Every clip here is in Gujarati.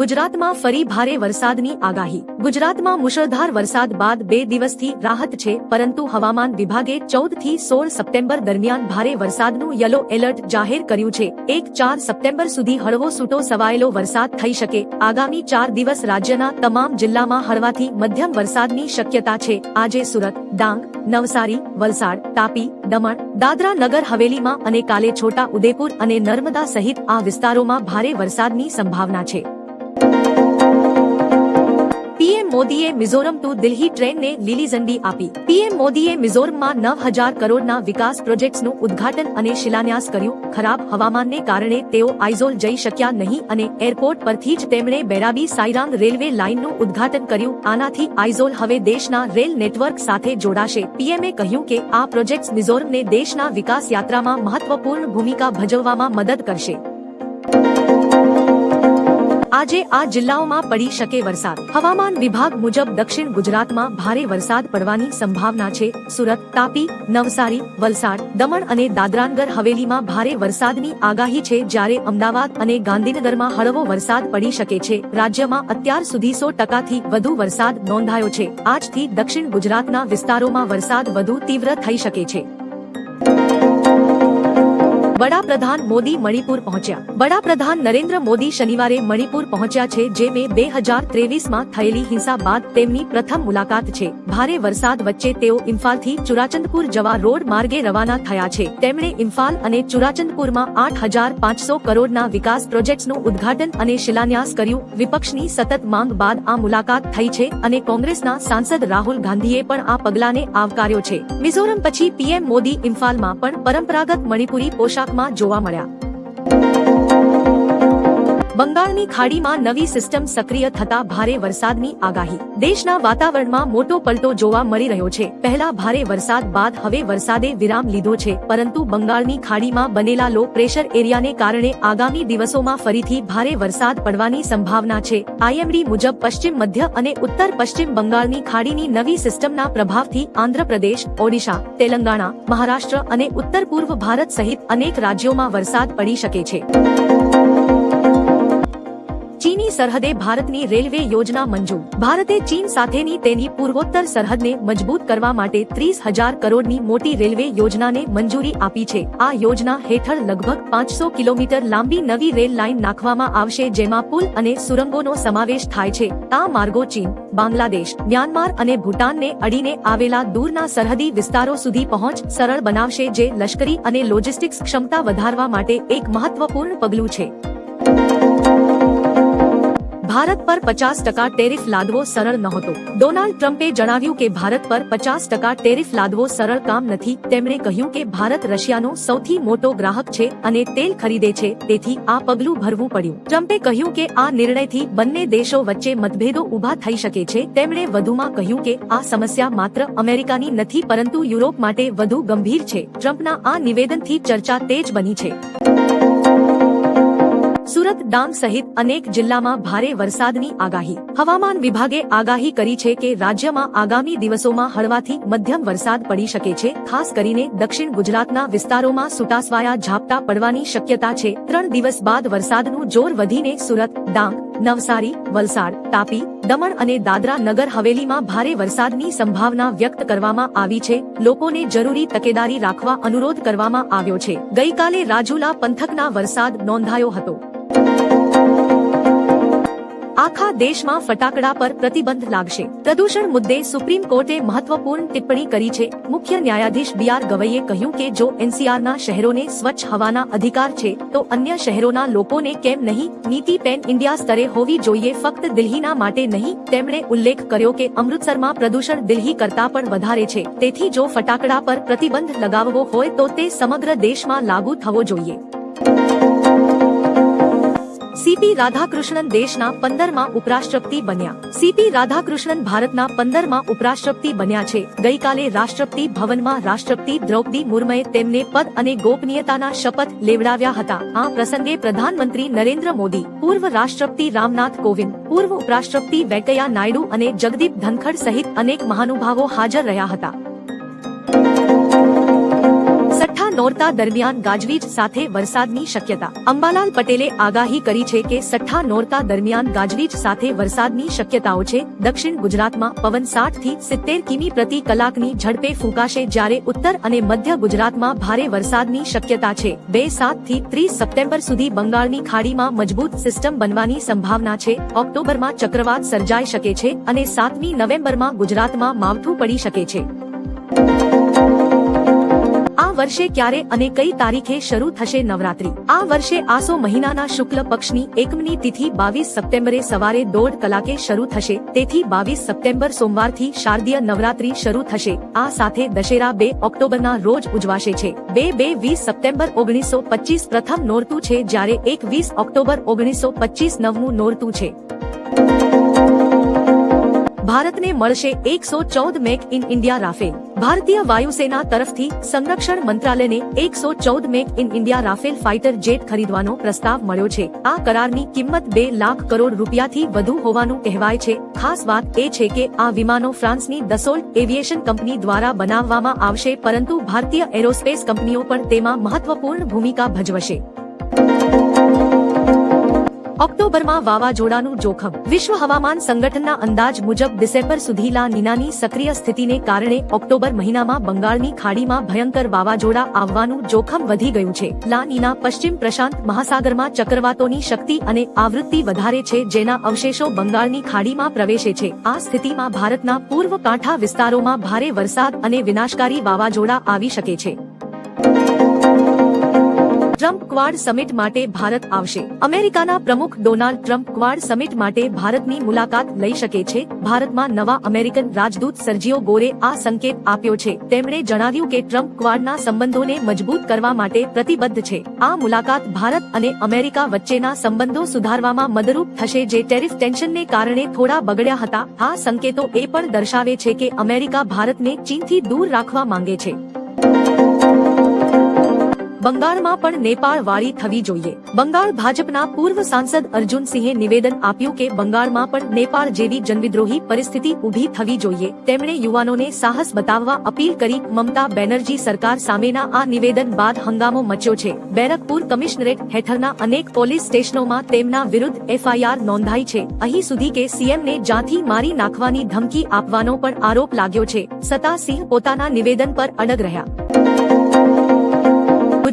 ગુજરાતમાં ફરી ભારે વરસાદની આગાહી. ગુજરાતમાં મુશળધાર વરસાદ બાદ બે દિવસથી રાહત છે, પરંતુ હવામાન વિભાગે ચૌદથી સોળ સપ્ટેમ્બર દરમિયાન ભારે વરસાદનું યલો એલર્ટ જાહેર કર્યું છે. એક ચાર સપ્ટેમ્બર સુધી હળવો સૂટો સવાયેલો વરસાદ થઈ શકે. આગામી ચાર દિવસ રાજ્યના તમામ જિલ્લામાં હળવાથી મધ્યમ વરસાદની શક્યતા છે. આજે સુરત, ડાંગ, નવસારી, વલસાડ, તાપી, દમણ, દાદરા નગર હવેલીમાં અને કાલે છોટા ઉદેપુર અને નર્મદા સહિત આ વિસ્તારોમાં ભારે વરસાદની સંભાવના છે. મોદીએ મિઝોરમ ટુ દિલ્હી ટ્રેનને લીલી ઝંડી આપી. પીએમ મોદીએ મિઝોરમમાં નવ હજાર કરોડના વિકાસ પ્રોજેક્ટ્સનું ઉદ્ઘાટન અને શિલાન્યાસ કર્યું. ખરાબ હવામાનને કારણે તેઓ આઇઝોલ જઈ શક્યા નહીં અને એરપોર્ટ પરથી જ તેમણે બેરાબી સાઈરાંગ રેલવે લાઇનનું ઉદ્ઘાટન કર્યું. આનાથી આઇઝોલ હવે દેશના રેલ નેટવર્ક સાથે જોડાશે. પીએમએ કહ્યું કે આ પ્રોજેક્ટ્સ મિઝોરમને દેશના વિકાસ યાત્રામાં મહત્વપૂર્ણ ભૂમિકા ભજવવામાં મદદ કરશે. આજે આ જિલ્લાઓમાં પડી શકે વરસાદ. હવામાન વિભાગ મુજબ દક્ષિણ ગુજરાતમાં ભારે વરસાદ પડવાની સંભાવના છે. સુરત, તાપી, નવસારી, વલસાડ, દમણ અને દાદરાનગર હવેલીમાં ભારે વરસાદની આગાહી છે. જ્યારે અમદાવાદ અને ગાંધીનગરમાં હળવો વરસાદ પડી શકે છે. રાજ્યમાં અત્યાર સુધી સો ટકાથી વધુ વરસાદ નોંધાયો છે. આજથી દક્ષિણ ગુજરાતના વિસ્તારોમાં વરસાદ વધુ તીવ્ર થઈ શકે છે. વડાપ્રધાન મોદી મણિપુર પહોંચ્યા. વડાપ્રધાન નરેન્દ્ર મોદી શનિવારે મણિપુર પહોંચ્યા છે, જે મે બે હજાર ત્રેવીસમાં થયેલી હિંસા બાદ તેમની પ્રથમ મુલાકાત છે. ભારે વરસાદ વચ્ચે તેઓ ઇમ્ફાલથી ચુરાચંદપુર જવા રોડ માર્ગે રવાના થયા છે. તેમણે ઇમ્ફાલ અને ચુરાચંદપુરમાં આઠ હજાર પાંચસો કરોડના વિકાસ પ્રોજેક્ટ્સનું ઉદ્ઘાટન અને શિલાન્યાસ કર્યું. વિપક્ષની સતત માંગ બાદ આ મુલાકાત થઈ છે અને કોંગ્રેસના સાંસદ રાહુલ ગાંધીએ પણ આ પગલાને આવકાર્યો છે. મિઝોરમ પછી પીએમ મોદી ઇમ્ફાલમાં પણ પરંપરાગત મણિપુરી પોશાકમાં જોવા મળ્યા. બંગાળની ખાડીમાં નવી સિસ્ટમ સક્રિય થતા ભારે વરસાદની આગાહી. દેશના વાતાવરણમાં મોટો પલટો જોવા મળી રહ્યો છે. પહેલા ભારે વરસાદ બાદ હવે વરસાદે વિરામ લીધો છે. પરંતુ બંગાળની ખાડીમાં બનેલા લો પ્રેશર એરિયાને કારણે આગામી દિવસોમાં ફરીથી ભારે વરસાદ પડવાની સંભાવના છે. આઈએમડી મુજબ પશ્ચિમ મધ્ય અને ઉત્તર પશ્ચિમ બંગાળની ખાડીની નવી સિસ્ટમના પ્રભાવથી આંધ્રપ્રદેશ, ઓડિશા, તેલંગાણા, મહારાષ્ટ્ર અને ઉત્તર પૂર્વ ભારત સહિત અનેક રાજ્યોમાં વરસાદ પડી શકે છે. ચીની સરહદે ભારતની રેલવે યોજના મંજૂર. ભારતે ચીન સાથેની તેની પૂર્વોત્તર સરહદને મજબૂત કરવા માટે ત્રીસ હજાર કરોડની મોટી રેલવે યોજનાને મંજૂરી આપી છે. આ યોજના હેઠળ લગભગ પાંચસો કિલોમીટર લાંબી નવી રેલ લાઇન નાખવામાં આવશે જેમાં પુલ અને સુરંગોનો સમાવેશ થાય છે. આ માર્ગો ચીન, બાંગ્લાદેશ, મ્યાનમાર અને ભૂટાનને અડીને આવેલા દૂરના સરહદી વિસ્તારો સુધી પહોંચ સરળ બનાવશે જે લશ્કરી અને લોજિસ્ટિક્સ ક્ષમતા વધારવા માટે એક મહત્વપૂર્ણ પગલું છે. ભારત પર પચાસ ટકા ટેરિફ લાદવો સરળ નહોતો. ડોનાલ્ડ ટ્રમ્પે જણાવ્યું કે ભારત પર પચાસ ટકા ટેરિફ લાદવો સરળ કામ નથી. તેમણે કહ્યું કે ભારત રશિયાનો સૌથી મોટો ગ્રાહક છે અને તેલ ખરીદે છે, તેથી આ પગલું ભરવું પડ્યું. ટ્રમ્પે કહ્યું કે આ નિર્ણયથી બંને દેશો વચ્ચે મતભેદો ઊભા થઈ શકે છે. તેમણે વધુમાં કહ્યું કે આ સમસ્યા માત્ર અમેરિકાની નથી, પરંતુ યુરોપ માટે વધુ ગંભીર છે. ટ્રમ્પના આ નિવેદનથી ચર્ચા તેજ બની છે. સુરત ડાંગ સહિત અનેક જિલ્લામાં ભારે વરસાદની આગાહી. હવામાન વિભાગે આગાહી કરી છે કે રાજ્યમાં આગામી દિવસોમાં હળવાથી મધ્યમ વરસાદ પડી શકે છે. ખાસ કરીને દક્ષિણ ગુજરાતના વિસ્તારોમાં સુટાસવાયા ઝાપટા પડવાની શક્યતા છે. ત્રણ દિવસ બાદ વરસાદનું જોર વધીને સુરત, ડાંગ, નવસારી, વલસાડ, તાપી, દમણ અને દાદરા નગર હવેલીમાં ભારે વરસાદની સંભાવના વ્યક્ત કરવામાં આવી છે. લોકોને જરૂરી તકેદારી રાખવા અનુરોધ કરવામાં આવ્યો છે. ગઈકાલે રાજુલા પંથકના વરસાદ નોંધાયો હતો. આખા દેશમાં ફટાકડા પર પ્રતિબંધ લાગશે. પ્રદૂષણ મુદ્દે સુપ્રીમ કોર્ટે મહત્વપૂર્ણ ટિપ્પણી કરી છે. મુખ્ય ન્યાયાધીશ બી આર ગવઈએ કહ્યું કે જો એનસીઆરના શહેરોને સ્વચ્છ હવાના અધિકાર છે, તો અન્ય શહેરોના લોકોને કેમ નહીં? નીતિ પેન ઇન્ડિયા સ્તરે હોવી જોઈએ. ફક્ત દિલ્હીના માટે નહીં, તેમણે ઉલ્લેખ કર્યો કે અમૃતસરમાં પ્રદૂષણ દિલ્હી કરતા પણ વધારે છે. તેથી જો ફટાકડા પર પ્રતિબંધ લગાવવો હોય તો તે સમગ્ર દેશમાં લાગુ થવો જોઈએ. સીપી રાધાકૃષ્ણન દેશના પંદરમાં ઉપરાષ્ટ્રપતિ બન્યા. સીપી રાધાકૃષ્ણન ભારતના પંદરમાં ઉપરાષ્ટ્રપતિ બન્યા છે. ગઈકાલે રાષ્ટ્રપતિ ભવનમાં રાષ્ટ્રપતિ દ્રૌપદી મુર્મુએ તેમને પદ અને ગોપનીયતાના શપથ લેવડાવ્યા હતા. આ પ્રસંગે પ્રધાનમંત્રી નરેન્દ્ર મોદી, પૂર્વ રાષ્ટ્રપતિ રામનાથ કોવિંદ, પૂર્વ ઉપરાષ્ટ્રપતિ વેંકૈયા નાયડુ અને જગદીપ ધનખડ સહિત અનેક મહાનુભાવો હાજર રહ્યા હતા. નોરતા દરમિયાન ગાજવીજ સાથે વરસાદની શક્યતા. અંબાલાલ પટેલે આગાહી કરી છે કે સઠ્ઠા નોરતા દરમિયાન ગાજવીજ સાથે વરસાદની શક્યતાઓ છે. દક્ષિણ ગુજરાતમાં પવન સાઠથી સિત્તેર કિમી પ્રતિ કલાકની ઝડપે ફૂંકાશે જ્યારે ઉત્તર અને મધ્ય ગુજરાતમાં ભારે વરસાદની શક્યતા છે. બે સાતથી ત્રીસ સપ્ટેમ્બર સુધી બંગાળની ખાડીમાં મજબૂત સિસ્ટમ બનવાની સંભાવના છે. ઓક્ટોબરમાં ચક્રવાત સર્જાઈ શકે છે અને સાતમી નવેમ્બરમાં ગુજરાતમાં માવઠું પડી શકે છે. વર્ષે ક્યારે અને કઈ તારીખે શરૂ થશે નવરાત્રી? આ વર્ષે આસો મહિનાના શુક્લ પક્ષની એકમની તિથિ બાવીસ સપ્ટેમ્બરે સવારે દોઢ કલાકે શરૂ થશે. તેથી બાવીસ સપ્ટેમ્બર સોમવારથી શારદીય નવરાત્રી શરૂ થશે. આ સાથે દશેરા બે ઓક્ટોબરના રોજ ઉજવાશે છે. બે બે વીસ સપ્ટેમ્બર ઓગણીસો પચીસ પ્રથમ નોરતું છે જ્યારે એક વીસ ઓક્ટોબર ઓગણીસો પચીસ નવમું નોરતું છે. ભારતને મળશે એકસો ચૌદ મેક ઇન ઇન્ડિયા રાફેલ. ભારતીય વાયુસેના તરફથી સંરક્ષણ મંત્રાલયને એકસો ચૌદ make in India Rafale fighter jet ખરીદવાનો પ્રસ્તાવ મળ્યો છે. આ કરારની કિંમત બે લાખ કરોડ રૂપિયાથી વધુ હોવાનું કહેવાય છે. ખાસ વાત એ છે કે આ વિમાનો ફ્રાન્સની દસોલ્ટ એવિએશન કંપની દ્વારા બનાવવામાં આવશે, પરંતુ ભારતીય એરોસ્પેસ કંપનીઓ પણ તેમાં મહત્વપૂર્ણ ભૂમિકા ભજવશે. ઓક્ટોબરમાં વાવાઝોડાનું જોખમ. વિશ્વ હવામાન સંગઠનના અંદાજ મુજબ ડિસેમ્બર સુધી લા નીનાની સક્રિય સ્થિતિને કારણે ઓક્ટોબર મહિનામાં બંગાળની ખાડીમાં ભયંકર વાવાઝોડા આવવાનું જોખમ વધી ગયું છે. લા નીના પશ્ચિમ પ્રશાંત મહાસાગરમાં ચક્રવાતોની શક્તિ અને આવૃત્તિ વધારે છે જેના અવશેષો બંગાળની ખાડીમાં પ્રવેશે છે. આ સ્થિતિમાં ભારતના પૂર્વ કાંઠા વિસ્તારોમાં ભારે વરસાદ અને વિનાશકારી વાવાઝોડા આવી શકે છે. ટ્રમ્પ ક્વાડ સમિટ માટે ભારત આવશે. અમેરિકાના પ્રમુખ ડોનાલ્ડ ટ્રમ્પ ક્વાડ સમિટ માટે ભારતની મુલાકાત લઈ શકે છે. ભારતમાં નવા અમેરિકન રાજદૂત સર્જિયો ગોરે આ સંકેત આપ્યો છે. તેમણે જણાવ્યું કે ટ્રમ્પ ક્વાડના સંબંધોને મજબૂત કરવા માટે પ્રતિબદ્ધ છે. આ મુલાકાત ભારત અને અમેરિકા વચ્ચેના સંબંધો સુધારવામાં મદરૂપ થશે જે ટેરિફ ટેન્શનને કારણે થોડા બગડ્યા હતા. આ સંકેતો એ પણ દર્શાવે છે કે અમેરિકા ભારતને ચીનથી દૂર રાખવા માંગે છે. બંગાળમાં પણ નેપાળ વાળી થવી જોઈએ. બંગાળ ભાજપના પૂર્વ સાંસદ અર્જુન સિંહે નિવેદન આપ્યું કે બંગાળમાં પણ નેપાળ જેવી જનવિદ્રોહી પરિસ્થિતિ ઊભી થવી જોઈએ. તેમણે યુવાનોને સાહસ બતાવવા અપીલ કરી મમતા બેનર્જી સરકાર સામેના આ નિવેદન બાદ હંગામો મચ્યો છે. બેરકપુર કમિશનરેટ હેઠળના અનેક પોલીસ સ્ટેશનોમાં તેમના વિરુદ્ધ એફઆઈઆર નોંધાઈ છે. અહીં સુધી કે સીએમને જાથી મારી નાખવાની ધમકી આપવાનો પણ આરોપ લાગ્યો છે. સતા સિંહ પોતાના નિવેદન પર અડગ રહ્યા.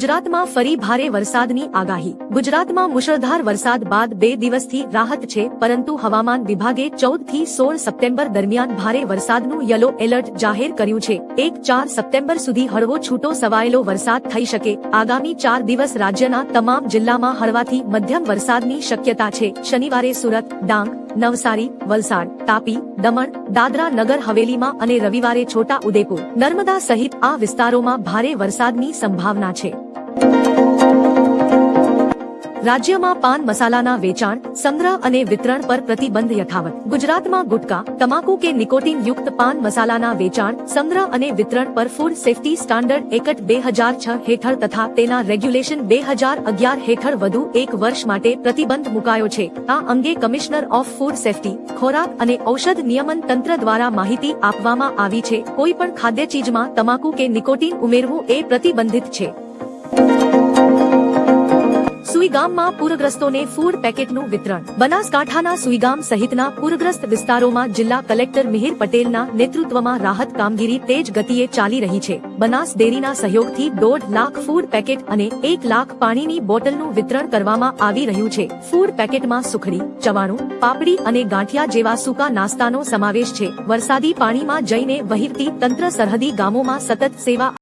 ગુજરાતમાં ફરી ભારે વરસાદની આગાહી. ગુજરાતમાં મુશળધાર વરસાદ બાદ બે દિવસથી રાહત છે, પરંતુ હવામાન વિભાગે ચૌદથી સોળ સપ્ટેમ્બર દરમિયાન ભારે વરસાદનું યલો એલર્ટ જાહેર કર્યું છે. એક ચાર સપ્ટેમ્બર સુધી હળવો છૂટો સવાયેલો વરસાદ થઈ શકે. આગામી ચાર દિવસ રાજ્યના તમામ જિલ્લામાં હળવાથી મધ્યમ વરસાદની શક્યતા છે. શનિવારે સુરત, ડાંગ, નવસારી, વલસાડ, તાપી, દમણ, દાદરા નગર હવેલીમાં અને રવિવારે છોટા ઉદેપુર. નર્મદા સહિત આ વિસ્તારોમાં ભારે વરસાદની સંભાવના છે. રાજ્યમાં પાન મસાલાના વેચાણ, સંગ્રહ અને વિતરણ પર પ્રતિબંધ યથાવત. ગુજરાતમાં ગુટકા, તમાકુ કે નિકોટીન યુક્ત પાન મસાલાના વેચાણ, સંગ્રહ અને વિતરણ પર ફૂડ સેફ્ટી સ્ટાન્ડર્ડ એકટ બે હજાર છ હેઠળ તથા તેના રેગ્યુલેશન બે હજાર અગિયાર હેઠળ વધુ એક વર્ષ માટે પ્રતિબંધ મુકાયો છે. આ અંગે કમિશનર ઓફ ફૂડ સેફ્ટી, ખોરાક અને ઔષધ નિયમન તંત્ર દ્વારા માહિતી આપવામાં આવી છે. કોઈ પણ ખાદ્ય ચીજમાં તમાકુ કે નિકોટીન ઉમેરવું એ પ્રતિબંધિત છે. સુઈગામમાં પૂરગ્રસ્તોને ફૂડ પેકેટનું વિતરણ. બનાસકાંઠાના સુઈગામ સહિતના પૂરગ્રસ્ત વિસ્તારોમાં જિલ્લા કલેક્ટર મિહિર પટેલના નેતૃત્વમાં રાહત કામગીરી તેજ ગતિએ ચાલી રહી છે. બનાસ ડેરીના સહયોગથી દોઢ લાખ ફૂડ પેકેટ અને એક લાખ પાણીની બોટલનું વિતરણ કરવામાં આવી રહ્યું છે. ફૂડ પેકેટમાં સુખડી, ચવાણું, પાપડી અને ગાંઠિયા જેવા સૂકા નાસ્તાનો સમાવેશ છે. વરસાદી પાણીમાં જઈને વહીવટી તંત્ર સરહદી ગામોમાં સતત સેવા